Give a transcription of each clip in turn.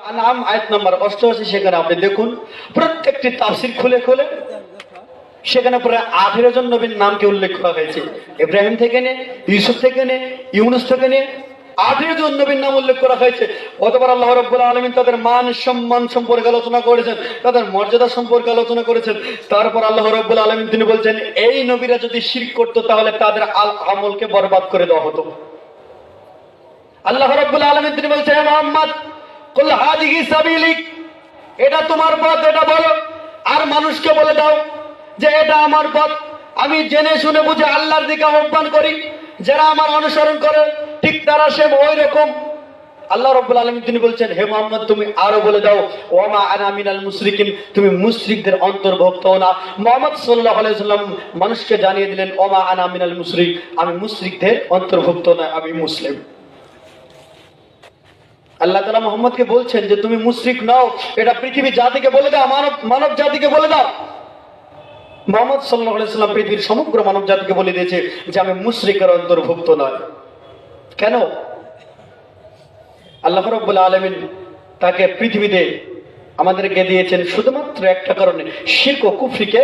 আয়াত নাম্বার সেখানে আপনি দেখুন, প্রত্যেকটি তাফসির খুলে খুলে, সেখানে প্রায় আঠেরো জন নবীর নামকে উল্লেখ করা হয়েছে। ইব্রাহিম থেকে নে, ইউসুফ থেকে নে, ইউনুস থেকে নে আঠেরো জন নবীর নাম উল্লেখ করা হয়েছে। অতবার আল্লাহ রব্বুল তাদের মান, সম্মান সম্পর্কে আলোচনা করেছেন, তাদের মর্যাদা সম্পর্কে আলোচনা করেছেন। তারপর আল্লাহ রব্বুল আলমিন তিনি বলছেন, এই নবীরা যদি শির করতো, তাহলে তাদের আল আমলকে বরবাদ করে দেওয়া হতো। আল্লাহ রব্বুল আলমিন তিনি বলছেন মোহাম্মদ এটা তোমার পথ, এটা বলো। আর মানুষকে বলে দাও যে এটা আমার পথ। আমি জেনে শুনে বুঝে আল্লাহর দিকে আহ্বান করি। যারা আমার অনুসরণ করে, ঠিক তারা সে ওই রকম আল্লাহ রব্বুল আলম তিনি বলছেন, হে মোহাম্মদ, তুমি আরও বলে দাও ওমা আনা মিনাল মুশরিকিন। তুমি মুশরিকদের অন্তর্ভুক্ত না। মোহাম্মদ সাল্লাল্লাহু আলাইহি সাল্লাম মানুষকে জানিয়ে দিলেন ওমা আনা মিনাল মুশরিক। আমি মুশরিকদের অন্তর্ভুক্ত না আমি মুসলিম। আল্লাহ তালা মোহাম্মদকে বলছেন যে তুমি মুশরিক নাও। এটা পৃথিবী জাতিকে বলে দাও, মানব মানব জাতিকে বলে দাও। মোহাম্মদ সাল্লাহ সাল্লাম পৃথিবীর সমগ্র মানব জাতিকে বলে দিয়েছে যে আমি মুশরিকের অন্তর্ভুক্ত নয়। কেন? আল্লাহ রব্বুল আলমিন তাকে পৃথিবীতে আমাদেরকে দিয়েছেন শুধুমাত্র একটা কারণে, শির্ক ও কুফরিকে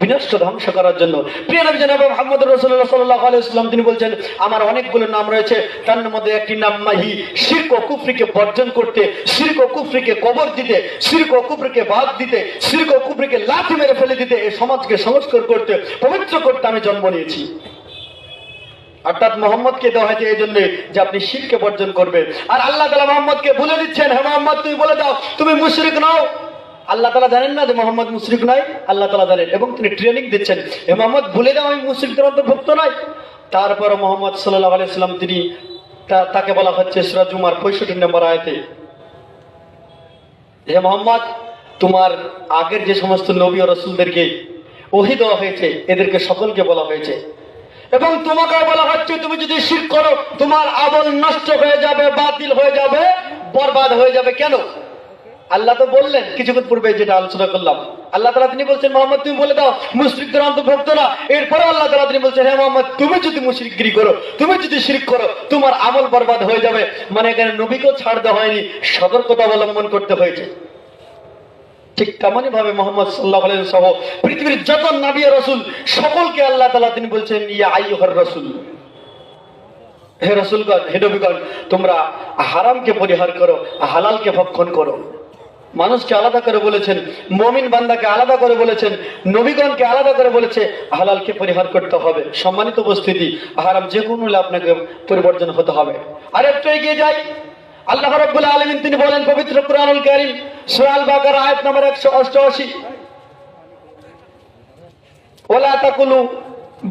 বিনষ্ট ধ্বংস করার জন্য। প্রিয় নবী জনাব মোহাম্মদ রাসূলুল্লাহ সাল্লাল্লাহু আলাইহি ওয়াসাল্লাম, তিনি বলছেন, আমার অনেকগুলো নাম রয়েছে। তার মধ্যে একটি নাম মাহি, শির্ক কুফরিকে বর্জন করতে, শির্ক কুফরিকে কবর দিতে, শির্ক কুফরিকে বাদ দিতে, শির্ক কুফরিকে লাথি মেরে ফেলে দিতে, এই সমাজকে সংস্কার করতে, পবিত্র করতে আমি জন্ম নিয়েছি। অর্থাৎ মোহাম্মদকে দেওয়া হয়েছে এই জন্য যে আপনি শিরকে বর্জন করবেন। আর আল্লাহ তালা মোহাম্মদকে বলে দিচ্ছেন, হে মোহাম্মদ, তুমি বলে দাও, তুমি মুশরিক নাও। আল্লাহ তালা জানেন না যে মোহাম্মদ মুশরিক নয় আল্লাহ তালা জানেন। এবং তিনি ট্রেনিং দিচ্ছেন। হে মোহাম্মদ বলে দাও আমি মুশরিকদের অন্তর্ভুক্ত নয়। তারপর মোহাম্মদ সাল্লাহ আলাইসাল্লাম তিনি তাকে বলা হচ্ছে সুরাজুমার পঁয়ষট্টি নম্বর আয়তে। হে মোহাম্মদ, তোমার আগের যে সমস্ত নবী ও রসুলদেরকে ওহি দেওয়া হয়েছে, এদেরকে সকলকে বলা হয়েছে। এবং তোমাকে বলা হচ্ছে, তুমি যদি শির করো, তোমার আমল নষ্ট হয়ে যাবে, বাতিল হয়ে যাবে, বরবাদ হয়ে যাবে। কেন? আল্লাহ তো বললেন, কিছুক্ষণ পূর্বে যেটা আলোচনা করলাম, আল্লাহ তালা তিনি বলছেন, মোহাম্মদ, তুমি বলে দাও, মুশরিকদের অন্তর্ভুক্ত না এরপরে আল্লাহ তালা তিনি বলছেন হ্যাঁ মোহাম্মদ, তুমি যদি মুশরিকগিরি করো, তুমি যদি শিরিক করো, তোমার আমল বরবাদ হয়ে যাবে। মানে এখানে নবীকেও ছাড় দেওয়া হয়নি, সতর্কতা অবলম্বন করতে হয়েছে। ঠিক তেমনই ভাবে মোহাম্মদ সাল্লাহ সহ পৃথিবীর যত নাবী ও রসুল, সকলকে আল্লাহ তালা তিনি বলছেন, ইয়া আইয়ুহার রসুল। হে রসুলগণ, হে নবীগণ, তোমরা হারামকে পরিহার করো, হালালকে ভক্ষণ করো। মানুষকে আলাদা করে বলেছেন, মমিন বান্দাকে আলাদা করে বলেছেন, নবীগণকে আলাদা করে বলেছে, হালালকে পরিহার করতে হবে। সম্মানিত উপস্থিতি হারাম যে কোনো আপনাকে পরিবর্তন হতে হবে। আর একটু এগিয়ে যাই। আল্লাহ রাব্বুল আলামিন তিনি বলেন, পবিত্র কুরআনুল কারীম, সূরা আল বাকারা আয়াত নম্বর 188 ওলা তাকুলু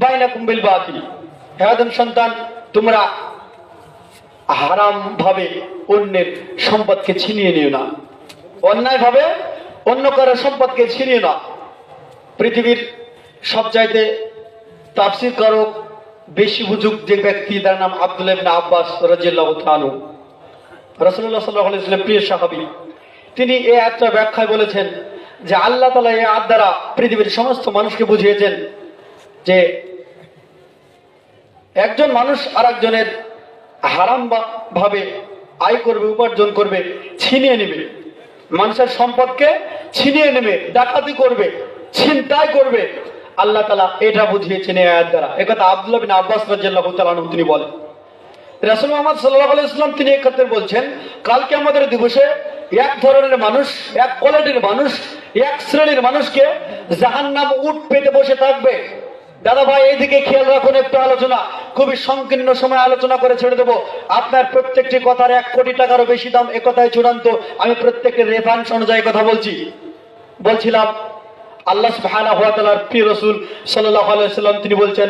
বাইনাকুম বিল বাতিল। হে সন্তান, তোমরা হারাম ভাবে অন্যের সম্পদকে ছিনিয়ে নিও না। অন্যায় ভাবে অন্য কারও সম্পদকে ছিনিয়ে না পৃথিবীর সব চাইতে তাফসির কারক বেশি বুঝুক যে ব্যক্তি, তার নাম আব্দুল আব্বাস রাদিয়াল্লাহু তাআলা রাসূলুল্লাহ প্রিয় সাহাবী, তিনি এই আয়াতটা ব্যাখ্যায় বলেছেন যে আল্লাহ তাআলা এই আয়াত দ্বারা পৃথিবীর সমস্ত মানুষকে বুঝিয়েছেন যে একজন মানুষ আরেকজনের হারাম ভাবে আয় করবে, উপার্জন করবে, ছিনিয়ে নেবে। মানুষের সম্পদকে ছিনিয়ে নেবে, ডাকাতি করবে, ছিনতাই করবে। আল্লাহ তালা এটা বুঝিয়েছেন আয়াত দ্বারা। একথা আব্দুল্লাহ বিন আব্বাস রাদিয়াল্লাহু তাআলা আনহু তিনি বলেন। রাসূল মুহাম্মদ আলাইহি ইসলাম তিনি এই ক্ষেত্রে বলছেন কালকে আমাদের দিবসে এক ধরনের মানুষ, এক কোয়ালিটির মানুষ, এক শ্রেণির মানুষকে জাহান্নাম উট পেতে বসে থাকবে। দাদা ভাই, এইদিকে খেয়াল রাখুন একটু আলোচনা। খুবই সংকীর্ণ সময় আলোচনা করে ছেড়ে দেবো। আপনার প্রত্যেকটি কথার এক কোটি টাকারও বেশি দাম একথায় চূড়ান্ত। আমি প্রত্যেকটি রেফারেন্স অনুযায়ী কথা বলছি। বলছিলাম সাল্লাম তিনি বলছেন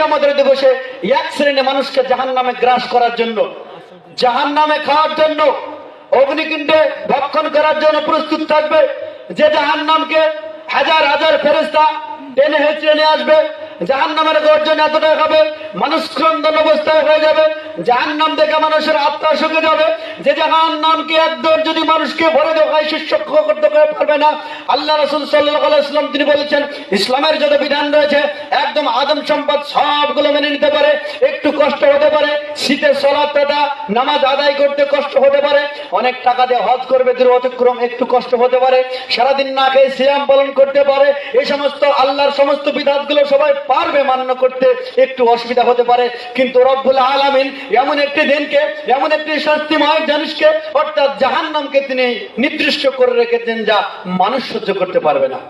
আমাদের দিবসে এক মানুষকে গ্রাস করার জন্য খাওয়ার জন্য ভক্ষণ করার জন্য প্রস্তুত থাকবে। যে জাহান্নামকে হাজার হাজার ফেরেশতা টেনে হেঁচড়ে নিয়ে আসবে। জাহান্নামের গর্জন এতটা হবে মানুষ ক্রন্দন অবস্থায় হয়ে যাবে। জাহান্নাম দেখে মানুষের আত্মার শুকে যাবে। যে জাহান্নামকে একদম যদি মানুষকে ভরে সবাই শিষ্য করতে পারবে না। আল্লাহ রসুল সাল্লাম তিনি বলেছেন, ইসলামের যত বিধান রয়েছে, একদম আদম সম্পদ সবগুলো মেনে নিতে পারে। একটু কষ্ট হতে পারে, শীতের সলাপটা নামাজ আদায় করতে কষ্ট হতে পারে। অনেক টাকা দিয়ে হজ করবে, দূর অতিক্রম একটু কষ্ট হতে পারে। সারাদিন না খেয়ে সিয়াম পালন করতে পারে। এই সমস্ত আল্লাহর সমস্ত বিধানগুলো সবাই পারবে মান্য করতে একটু অসুবিধা হতে পারে। কিন্তু রব্বুল আলামিন এমন একটি দিনকে, এমন একটি শাস্তিময় জানিসকে, অর্থাৎ জাহান্নামকে তিনি নির্দিষ্ট করে রেখেছেন যা মানুষ সহ্য করতে পারবে না।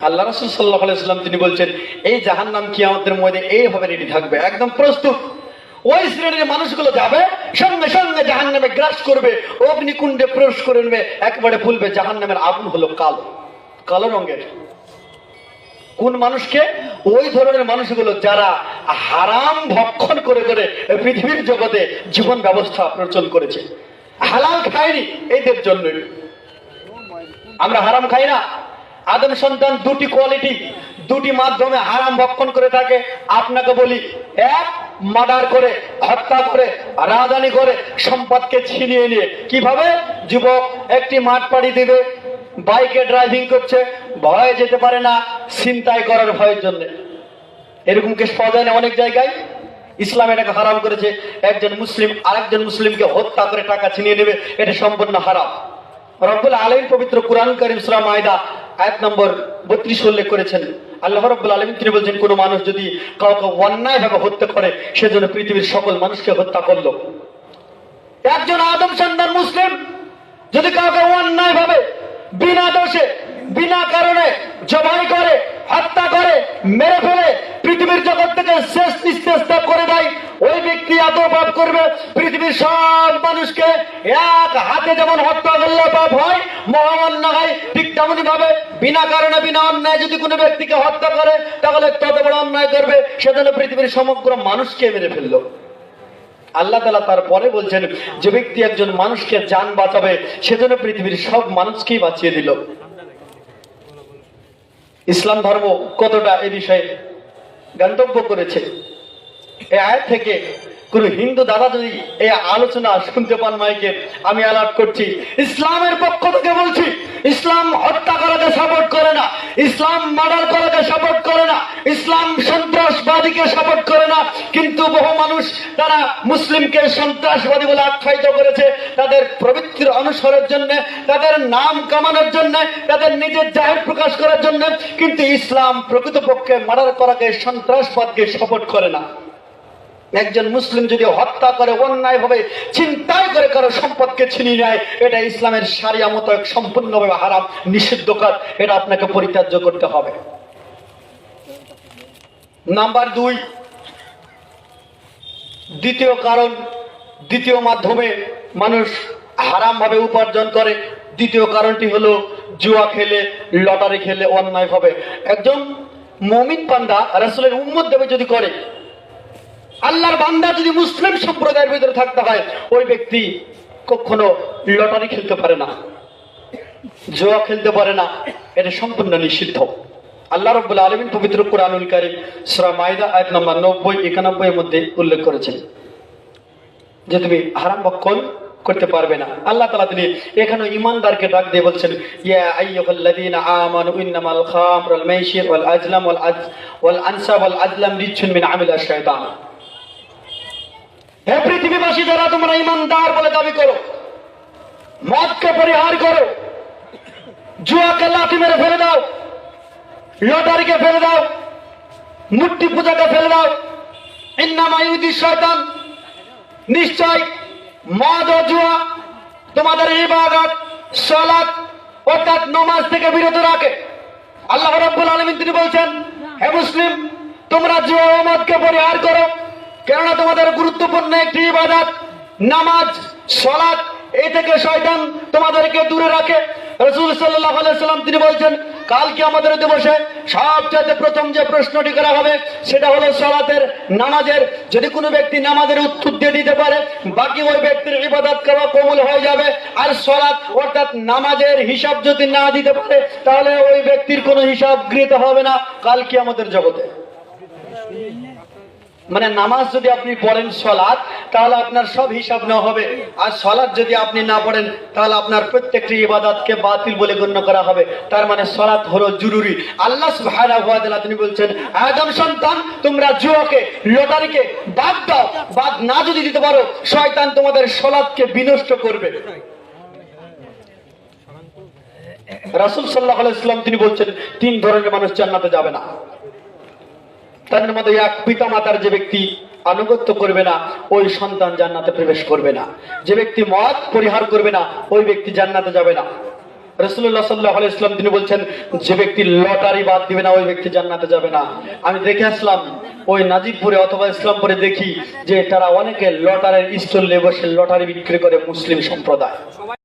আল্লাহ রাসুল সাল্লাহ আলাইসাল্লাম তিনি বলছেন, এই জাহান্নাম কি আমাদের মধ্যে এইভাবে রেডি থাকবে, একদম প্রস্তুত। ওই শ্রেণির মানুষগুলো যাবে, সঙ্গে সঙ্গে জাহান নামে গ্রাস করবে, অগ্নিকুণ্ডে প্রবেশ করে নেবে, একেবারে ভুলবে জাহান নামের আগুন হলো কালো কালো রঙের। কোন মানুষকে? ওই ধরনের মানুষগুলো যারা হারাম ভক্ষণ করে করে পৃথিবীর জগতে জীবন ব্যবস্থা প্রচলন করেছে। হালাল খায়নি এদের জন্যই আমরা হারাম খাই না। আদম সন্তান দুটি কোয়ালিটি দুটি মাধ্যমে হারাম ভক্ষণ করে থাকে। আপনাকে বলি, এক, মার্ডার করে, হত্যা করে, রাজধানী করে, সম্পদকে ছিনিয়ে নিয়ে। কীভাবে? যুবক একটি মাঠ পাড়ি দিবে, বাইকে ড্রাইভিং করছে, ভয়ে যেতে পারে না চিন্তায় করার ভয়ের জন্য। এরকম কেস পাওয়া যায় না অনেক জায়গায়। ইসলাম এটাকে হারাম করেছে। একজন মুসলিম আরেকজন মুসলিমকে হত্যা করে টাকা ছিনিয়ে নেবে, এটা সম্পূর্ণ হারাম। রব্বুল আলম পবিত্র কুরআন করিম সুরা মায়দা আয়াত নম্বর বত্রিশ উল্লেখ করেছেন। আল্লাহ রব্বুল আলম তিনি বলছেন, কোনো মানুষ যদি কাউকে অন্যায় ভাবে হত্যা করে, সেজন্য পৃথিবীর সকল মানুষকে হত্যা করল। একজন আদম সন্তান মুসলিম যদি কাউকে অন্যায় ভাবে বিনা দোষে, বিনা কারণে জবাই করে, হত্যা করে, মেরে ফেলে পৃথিবীর জগৎ থেকে শেষ নিঃশেষ ত্যাগ করে দেয়। ওই ব্যক্তি এত পাপ করবে? পৃথিবীর সব মানুষকে এক হাতে যেমন হত্যা করলে পাপ হয়, মহামান্য হয় ঠিক তেমনই ভাবে বিনা কারণে, বিনা অন্যায় যদি কোনো ব্যক্তিকে হত্যা করে, তাহলে তত বড় অন্যায় করবে। সেজন্য পৃথিবীর সমগ্র মানুষকে মেরে ফেলল। আল্লাহ তালা তারপরে বলছেন, যে ব্যক্তি একজন মানুষকে যান বাঁচাবে, সেজন্য পৃথিবীর সব মানুষকেই বাঁচিয়ে দিল। ইসলাম ধর্ম কতটা এ বিষয়ে গন্তব্য করেছে। এ আয় থেকে কোন হিন্দু দাদা যদি এই আলোচনা শুনতে পান মাইকে, আমি অ্যালার্ট করছি। ইসলামের পক্ষ থেকে বলছি, ইসলাম হত্যা করাকে সাপোর্ট করে না, ইসলাম মার্ডার করাকে সাপোর্ট করে না, ইসলাম সন্ত্রাসবাদীকে সাপোর্ট করে না। কিন্তু বহু মানুষ তারা মুসলিমকে সন্ত্রাসবাদী বলে আখ্যায়িত করেছে। তাদের প্রবৃত্তির অনুসরণের জন্য, তাদের নাম কামানোর জন্য, তাদের নিজের জাহের প্রকাশ করার জন্য, কিন্তু ইসলাম প্রকৃতপক্ষে মার্ডার করাকে, সন্ত্রাসবাদকে সাপোর্ট করে না। একজন মুসলিম যদি হত্যা করে, অন্যায় ভাবে চিন্তায় করে কারও সম্পদকে ছিনিয়ে নেয়, এটা ইসলামের সারিয়া মতো সম্পূর্ণভাবে হারাম, নিষিদ্ধ কাজ। এটা আপনাকে পরিত্যাজ্য করতে হবে। নাম্বার দুই, দ্বিতীয় কারণ, দ্বিতীয় মাধ্যমে মানুষ হারাম ভাবে উপার্জন করে। দ্বিতীয় কারণটি হলো জুয়া খেলে, লটারি খেলে, অন্যায় ভাবে। একজন মমিন পান্ডা রাসুলের উম্মত দেবে যদি করে আল্লাহর বান্দা যদি মুসলিম সম্প্রদায়ের ভিতরে থাকতে হয়, ওই ব্যক্তি কখনো লটারি খেলতে পারে না, জোয়া খেলতে পারে না। এটা সম্পূর্ণ নিষিদ্ধ। আল্লাহ রব্বুল আলমিন পবিত্র কোরআনুল কারিম সুরা মাইদা আয়াত নম্বর নব্বই, একানব্বই এর মধ্যে উল্লেখ করেছেন যে তুমি হারাম ভক্ষণ করতে পারবে না। আল্লাহ তালা তিনি এখানে ইমানদারকে ডাক দিয়ে বলছেন, ইয়া আইয়ুহাল্লাযীনা আমানু ইন্নামাল খামরু ওয়াল মাইসির ওয়াল আজলাম আজলাম রিজসুন মিন হে পৃথিবীবাসী যারা তোমরা ইমানদার বলে দাবি করো, মদকে পরিহার করো, জুয়াকে লাঠি মেরে ফেলে দাও, লটারিকে ফেলে দাও, মূর্তি পূজাকে ফেলে দাও ইন্নামায়ুদি শয়তান, নিশ্চয় মদ ও জুয়া তোমাদের ইবাদত, সালাত, অর্থাৎ নমাজ থেকে বিরত রাখে। আল্লাহ রাব্বুল আলামিন তিনি বলছেন, হে মুসলিম, তোমরা জুয়া ও মদকে পরিহার করো। কেননা তোমাদের গুরুত্বপূর্ণ একটি ইবাদত, নামাজ, সালাত, এই থেকে শয়তান তোমাদেরকে দূরে রাখে। রসুল সাল্লাহ সাল্লাম তিনি বলছেন কালকে আমাদের দিবসে সবচেয়ে প্রথম যে প্রশ্নটি করা হবে, সেটা হলো সালাতের নামাজের। যদি কোনো ব্যক্তি নামাজের উত্তর দিয়ে দিতে পারে, বাকি ওই ব্যক্তির ইবাদত করা কবুল হয়ে যাবে। আর সলাৎ অর্থাৎ নামাজের হিসাব যদি না দিতে পারে, তাহলে ওই ব্যক্তির কোনো হিসাব গৃহীত হবে না কালকে আমাদের জগতে। মানে নামাজ যদি আপনি পড়েন সলাৎ, তাহলে আপনার সব হিসাব নেওয়া হবে। আর সলাৎ যদি আপনি না পড়েন, তাহলে আপনার প্রত্যেকটি ইবাদতকে বাতিল বলে গণ্য করা হবে। তার মানে সলাৎ হলো জরুরি। আল্লাহ সুবহানাহু ওয়া তাআলা তিনি বলছেন, আদম সন্তান, তোমরা জুয়াকে, লটারিকে বাদ দাও। বাদ না যদি দিতে পারো, শয়তান তোমাদের সলাৎকে বিনষ্ট করবে। রাসূল সাল্লাহ আলাইহি সাল্লাম তিনি বলছেন, তিন ধরনের মানুষ জান্নাতে যাবে না। তার মধ্যে এক পিতা মাতার যে ব্যক্তি আনুগত্য করবে না, ওই সন্তান জান্নাতে প্রবেশ করবে না। যে ব্যক্তি মদ পরিহার করবে না, ওই ব্যক্তি জান্নাতে যাবে না। ইসলাম তিনি বলছেন, যে ব্যক্তি লটারি বাদ দিবে না, ওই ব্যক্তি জান্নাতে যাবে না। আমি দেখে আসলাম, ওই নাজিবপুরে অথবা ইসলামপুরে দেখি যে তারা অনেকে লটারির স্টল বসে লটারি বিক্রি করে মুসলিম সম্প্রদায়।